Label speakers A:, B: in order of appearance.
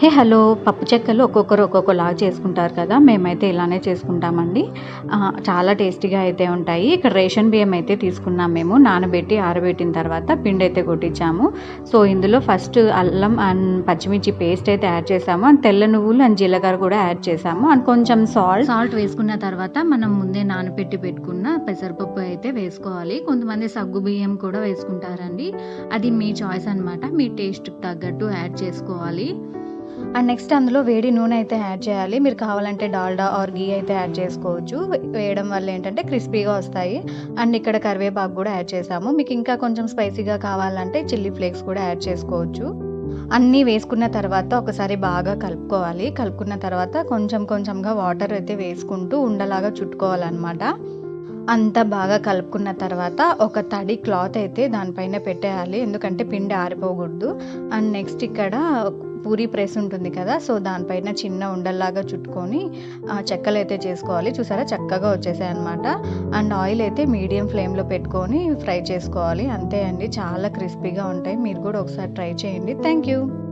A: Hey hello. పప్పు చెక్కలు ఒక్కొక్కరు ఒక్కొక్కలాగా చేసుకుంటారు కదా. మేమైతే ఇలానే చేసుకుంటామండి. చాలా టేస్టీగా అయితే ఉంటాయి. ఇక్కడ రేషన్ బియ్యం అయితే తీసుకున్నాం మేము. నానబెట్టి ఆరబెట్టిన తర్వాత పిండి అయితే కొట్టించాము. సో ఇందులో ఫస్ట్ అల్లం అండ్ పచ్చిమిర్చి పేస్ట్ అయితే యాడ్ చేసాము. అండ్ తెల్ల నువ్వులు అండ్ జీలకర్ర కూడా యాడ్ చేసాము. అండ్ కొంచెం సాల్ట్. సాల్ట్ వేసుకున్న తర్వాత మనం ముందే నానబెట్టి పెట్టుకున్న పెసరపప్పు అయితే వేసుకోవాలి. కొంతమంది సగ్గు బియ్యం కూడా వేసుకుంటారండి. అది మీ చాయిస్ అన్నమాట. మీ టేస్ట్కి తగ్గట్టు యాడ్ చేసుకోవాలి. అండ్ నెక్స్ట్ అందులో వేడి నూనె అయితే యాడ్ చేయాలి. మీరు కావాలంటే డాల్డా ఆర్ గీ అయితే యాడ్ చేసుకోవచ్చు. వేయడం వల్ల ఏంటంటే క్రిస్పీగా వస్తాయి. అండ్ ఇక్కడ కరివేపాకు కూడా యాడ్ చేసాము. మీకు ఇంకా కొంచెం స్పైసీగా కావాలంటే చిల్లీ ఫ్లేక్స్ కూడా యాడ్ చేసుకోవచ్చు. అన్నీ వేసుకున్న తర్వాత ఒకసారి బాగా కలుపుకోవాలి. కలుపుకున్న తర్వాత కొంచెం కొంచెంగా వాటర్ అయితే వేసుకుంటూ ఉండలాగా చుట్టుకోవాలన్నమాట. అంతా బాగా కలుపుకున్న తర్వాత ఒక తడి క్లాత్ అయితే దానిపైన పెట్టేయాలి. ఎందుకంటే పిండి ఆరిపోకూడదు. అండ్ నెక్స్ట్ ఇక్కడ పూరి ప్రెస్ ఉంటుంది కదా సో దానిపైన చిన్న ఉండల్లాగా చుట్టుకొని చెక్కలు అయితే చేసుకోవాలి. చూసారా? చక్కగా వచ్చేసాయి అనమాట అండ్ ఆయిల్ అయితే మీడియం ఫ్లేమ్లో పెట్టుకొని ఫ్రై చేసుకోవాలి. అంతే అండి. చాలా క్రిస్పీగా ఉంటాయి. మీరు కూడా ఒకసారి ట్రై చేయండి. Thank you.